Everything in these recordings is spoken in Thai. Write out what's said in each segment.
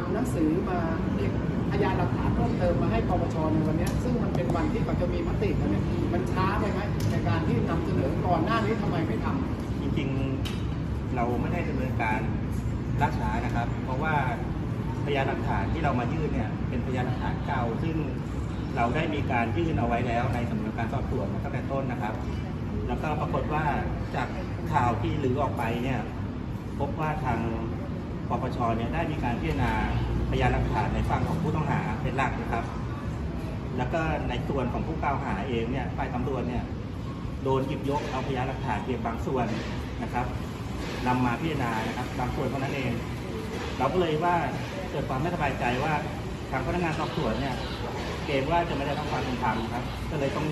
ำหนังสือมาเรียกพยานหลักฐานเพิ่มเติมมาให้ปปชในวันนี้ ซึ่งมันเป็นวันที่เขาจะมีมติกันเนี่ยมันช้าไปไหมในการที่นำเสนอก่อนหน้านี้ทำไมไม่ทำจริงๆเราไม่ได้ดำเนินการล่าช้านะครับ เพราะว่าพยานหลักฐานที่เรามายื่นเนี่ยเป็นพยานหลักฐานเก่า ซึ่งเราได้มีการยื่นเอาไว้แล้วในสำนวนการสอบสวนตั้งแต่ต้นนะครับ แล้วก็ปรากฏว่าจากข่าวที่ลือออกไปเนี่ยพบว่าทาง ปปชเนี่ยได้มีการพิจารณาพยานหลักฐานในฝั่งของผู้ต้องหาเป็นหลักนะครับ แล้วก็ในส่วนของผู้กล่าวหาเองเนี่ยฝ่ายตำรวจเนี่ยโดนหยิบยกเอาพยานหลักฐานเพียงบางส่วนนะครับนำมาพิจารณานะครับบางส่วนเท่านั้นเอง เราก็เลยว่าเกิดความไม่สบายใจว่าทางพนักงานสอบสวนเนี่ยเกรงว่าจะไม่ได้รับความเป็นธรรมครับ ก็เลยต้อง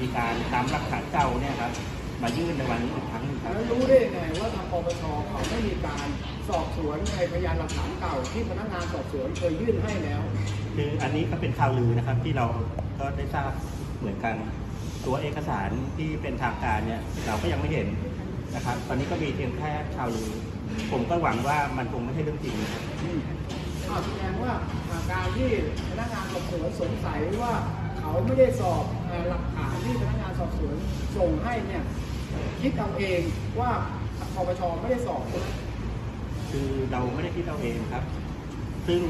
มีการนำหลักฐานเก่าเนี่ยครับ มายื่นในวันนี้อีกครั้งหนึงครับแล้วรู้ได้ยังไงว่าทางปปชเขาไม่มีการสอบสวนในพยานหลักฐานเก่าที่พนักงานสอบสวนเคยยื่นให้แล้ว คืออันนี้ก็เป็นข่าวลือนะครับที่เราก็ได้ทราบเหมือนกันตัวเอกสารที่เป็นทางการเนี่ยเราก็ยังไม่เห็นนะครับ ตอนนี้ก็มีเพียงแค่ข่าวลือ ผมก็หวังว่ามันคงไม่ใช่เรื่องจริงนะครับ อ้าวแสดงว่าอ่าการที่พนักงานสอบสวนสงสัยว่าเขาไม่ได้สอบเอ่อหลักฐานที่พนักงานสอบสวนส่งให้เนี่ย คิดเอาเองว่าปปชไม่ได้สอบคือเราไม่ได้คิดเอาเองครับ ซึ่ง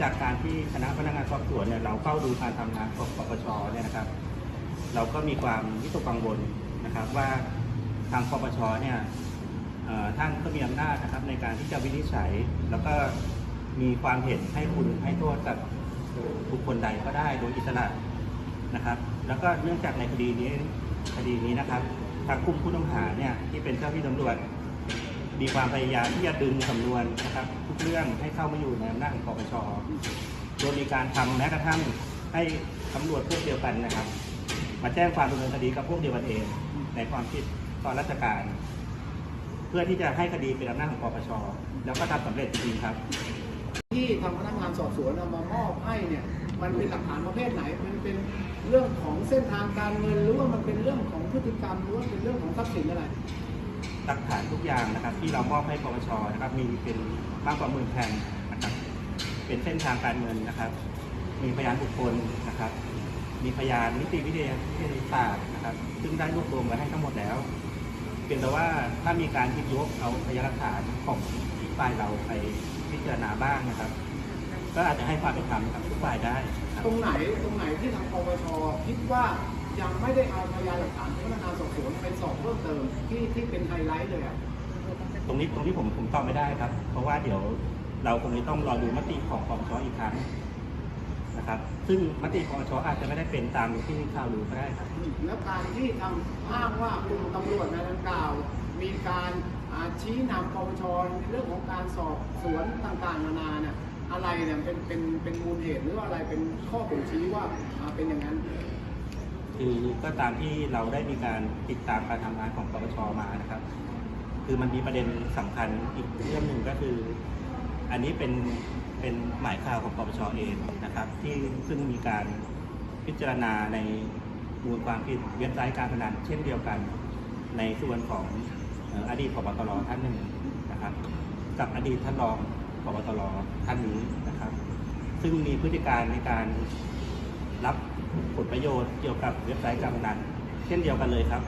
จากการที่คณะพนักงานสอบสวนเนี่ยเราเฝ้าดูการทำงานของปปชเนี่ยนะครับ เราก็มีความวิตกกังวลนะครับว่าทางปปชเนี่ยท่านก็มีอำนาจนะครับในการที่จะวินิจฉัย แล้วก็มีความเห็นให้คุณให้โทษกับบุคคลใดก็ได้โดยอิสระนะครับ แล้วก็เนื่องจากในคดีนี้คดีนี้นะครับ ทางกลุ่มผู้ต้องหาเนี่ยที่เป็นเจ้าที่ตำรวจ มีความพยายามที่จะดึงสำนวนนะครับ ทุกเรื่องให้เข้ามาอยู่ในอำนาจของปปชโดยมีการทำแม้กระทั่งให้ตำรวจพวกเดียวกันนะครับ มาแจ้งความดำเนินคดีกับพวกเดียวกันเอง ในความผิดตอนราชการ เพื่อที่จะให้คดีเป็นอำนาจของปปชแล้วก็ทำสำเร็จจริงครับ ที่ทางพนักงานสอบสวนเอามามอบให้เนี่ย มันเป็นหลักฐานประเภทไหน มันเป็นเรื่องของเส้นทางการเงิน หรือว่ามันเป็นเรื่องของพฤติกรรมหรือว่าเป็นเรื่องของทรัพย์สินอะไร หลักฐานทุกอย่างนะครับที่เรามอบให้ปปชนะครับมีเป็นมากกว่าหมื่นแผ่นนะครับเป็นเส้นทางการเงินนะครับ มีพยานบุคคลนะครับ มีพยานนิติวิทยาศาสตร์นะครับ ซึ่งได้รวบรวมไว้ให้ทั้งหมดแล้วเพียงแต่ว่าถ้ามีการหยิบยกเอาพยานหลักฐานของฝ่ายเราไปพิจารณาบ้างนะครับ ก็อาจจะให้ความเป็นธรรมกับทุกฝ่ายได้ครับตรงไหนตรงไหนที่ทางปปชคิดว่ายังไม่ได้เอาพยานหลักฐานของพนักงานสอบสวนไปสอบเพิ่มเติมที่ที่เป็นไฮไลท์เลยอะตรงนี้ตรงที่ผมผมตอบไม่ได้ครับ เพราะว่าเดี๋ยวเราคงจะต้องรอดูมติของปปชอีกครั้งนะครับ ซึ่งมติของปปชอาจจะไม่ได้เป็นตามที่ข่าวลือก็ได้ครับ แล้วการที่ทำอ้างว่ากลุ่มตำรวจในดังกล่าว มีการอ่าชี้นำปปชในเรื่องของการสอบสวนต่างๆนานาเนี่ย อะไรเนี่ยเป็นเป็นเป็นมูลเหตุหรือว่าอะไรเป็นข้อบ่งชี้ว่าอ่าเป็นอย่างนั้น คือก็ตามที่เราได้มีการติดตามการทำงานของปปชมานะครับ คือมันมีประเด็นสำคัญอีกเรื่องหนึ่งก็คือ อันนี้เป็นเป็นหมายข่าวของปปชเองนะครับ ที่ซึ่งมีการพิจารณาในมูลความผิดเว็บไซต์การพนันเช่นเดียวกัน ในส่วนของเอ่ออดีตพบตรท่านหนึ่งนะครับ กับอดีตท่านรอง พบตรท่านนี้นะครับ ซึ่งมีพฤติการในการรับผลประโยชน์เกี่ยวกับเว็บไซต์การพนันเช่นเดียวกันเลยครับ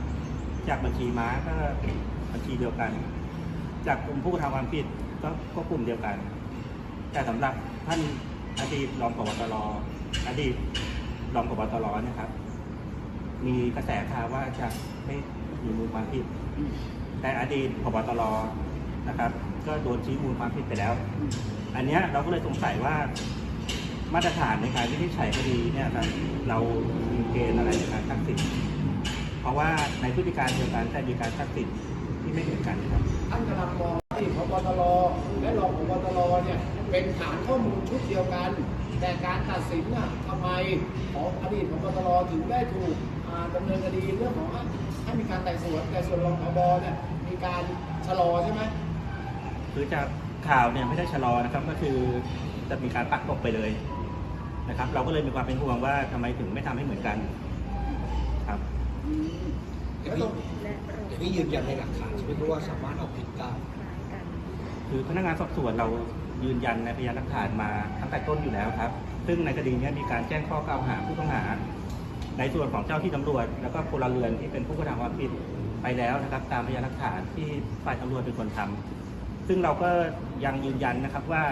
จากบัญชีม้าก็บัญชีเดียวกัน จากกลุ่มผู้กระทำความผิดก็ก็กลุ่มเดียวกัน แต่สำหรับท่านอดีตรองผบตรอดีตรองผบตรนะครับ มีกระแสข่าวว่าจะไม่มีมูลความผิดแต่อดีตผบตร นะครับ ก็โดนชี้มูลความผิดไปแล้ว อันเนี้ยเราก็เลยสงสัยว่ามาตรฐานในการวินิจฉัยคดีเนี่ยครับเรามีเกณฑ์อะไรในการตัดสินเพราะว่าในพฤติการเดียวกันแต่มีการตัดสินที่ไม่เหมือนกันครับท่านกำลังมองที่พบตรและรองพบตรเนี่ยเป็นฐานข้อมูลชุดเดียวกัน แต่การตัดสินน่ะทำไมของอดีตพบตรถึงได้ถูกอ่าดำเนินคดีเรื่องของให้มีการไต่สวนแต่ส่วนรองพบเนี่ยมีการชะลอใช่ไหม คือจากข่าวเนี่ยไม่ได้ชะลอนะครับก็คือจะมีการปักตกไปเลยนะครับ เราก็เลยมีความเป็นห่วงว่าทำไมถึงไม่ทำให้เหมือนกันครับอืมเดี๋แล้ยววตรงพี่เดี๋ยวพี่ยืนยันในหลักฐานใช่ไหมครับว่าสามารถเอาผิดได้คือพนักงานสอบสวนเรายืนยันในพยานหลักฐานมาตั้งแต่ต้นอยู่แล้วครับ ซึ่งในคดีเนี้มีการแจ้งข้อกล่าวหาผู้ต้องหา ในส่วนของเจ้าที่ตำรวจ แล้วก็พลเรือนที่เป็นผู้กระทำความผิดไปแล้วนะครับ ตามพยานหลักฐานที่ฝ่ายตำรวจเป็นคนทำ ซึ่งเราก็ยังยืนยันนะครับว่า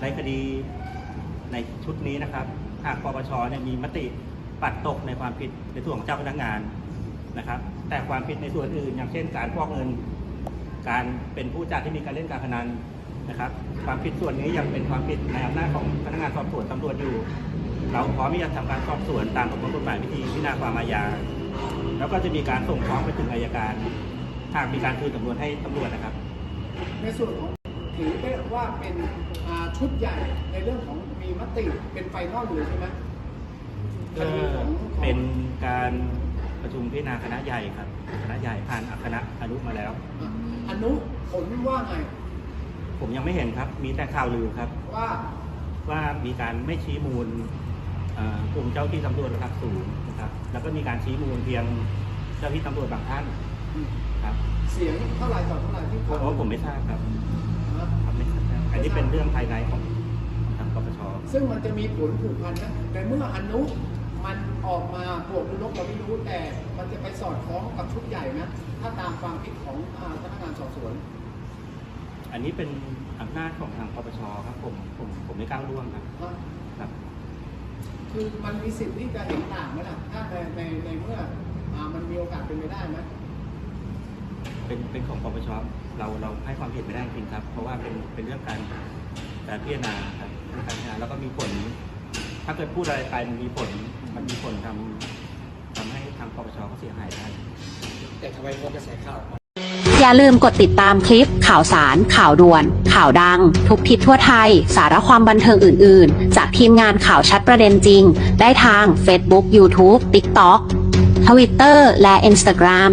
ในคดีในชุดนี้นะครับ หากปปชเนี่ยมีมติปัดตกในความผิดในส่วนของเจ้าพนักงานนะครับ แต่ความผิดในส่วนอื่น อย่างเช่น การฟอกเงิน การเป็นผู้จัดที่มีการเล่นการพนันนะครับ ความผิดส่วนนี้ยังเป็นความผิดในอำนาจของพนักงานสอบสวนตำรวจอยู่ เราพร้อมที่จะทำการสอบสวนตามประมวลกฎหมายวิธีพิจารณาความอาญาแล้วก็จะมีการส่งฟ้องไปถึงอายการหากมีการคืนสำนวนให้ตำรวจนะครับ ในส่วนของถือได้ว่าเป็นอ่าชุดใหญ่ในเรื่องของมีมติเป็นไฟนอลเลยใช่ไหมคก็ดีของของเป็นการประชุมพิจารณาคณะใหญ่ครับคณะใหญ่ผ่านคณะอนุมาแล้วอะอนุผลว่าไง ผมยังไม่เห็นครับ มีแต่ข่าวลือครับ ว่าว่ามีการไม่ชี้มูลเอ่อกลุ่มเจ้าที่ตำรวจระดับสูงนะครับ แล้วก็มีการชี้มูลเพียงเจ้าที่ตำรวจบางท่านอืมครับ เสียงเท่าไหร่ต่อเท่าไหร่ที่เพผ่านราะว่าผมไม่ทราบครับนะครับไม่ทราบอันนี้เป็นเรื่องภายในของทางปปชซึ่งมันจะมีผลผูกพันนะแต่เมื่ออนุมันออกมาบวกหรือลบเราไม่รู้แต่มันจะไปสอดคล้องกับชุดใหญ่นะถ้าตามความคิดของอ่าพนักงานสอบสวน อันนี้เป็นอำนาจของทางปปชครับผมผมผมไม่ก้าวล่วงครับนะครับ คือมันมีสิทธิ์ที่จะเห็นต่างไหมล่ะถ้าในในในเมื่ออ่ามันมีโอกาสเป็นไปได้ไหม เป็นเป็นของปปชเราเราให้ความเห็นไม่ได้จริงๆครับ เพราะว่าเป็นเป็นเรื่องการการพิจารณาครับเรื่องการพิจารณาแล้วก็มีผล ถ้าเกิดพูดอะไรไปมันมีผลมันมีผลทำทำให้ทางปปชเขาเสียหายได้แต่ทำไมคนกระแสข่าวอย่าลืมกดติดตามคลิป ข่าวสาร ข่าวด่วน ข่าวดัง ทุกทิศทั่วไทย สาระความบันเทิงอื่น ๆ จากทีมงานข่าวชัดประเด็นจริง ได้ทาง Facebook YouTube TikTok Twitter และ Instagram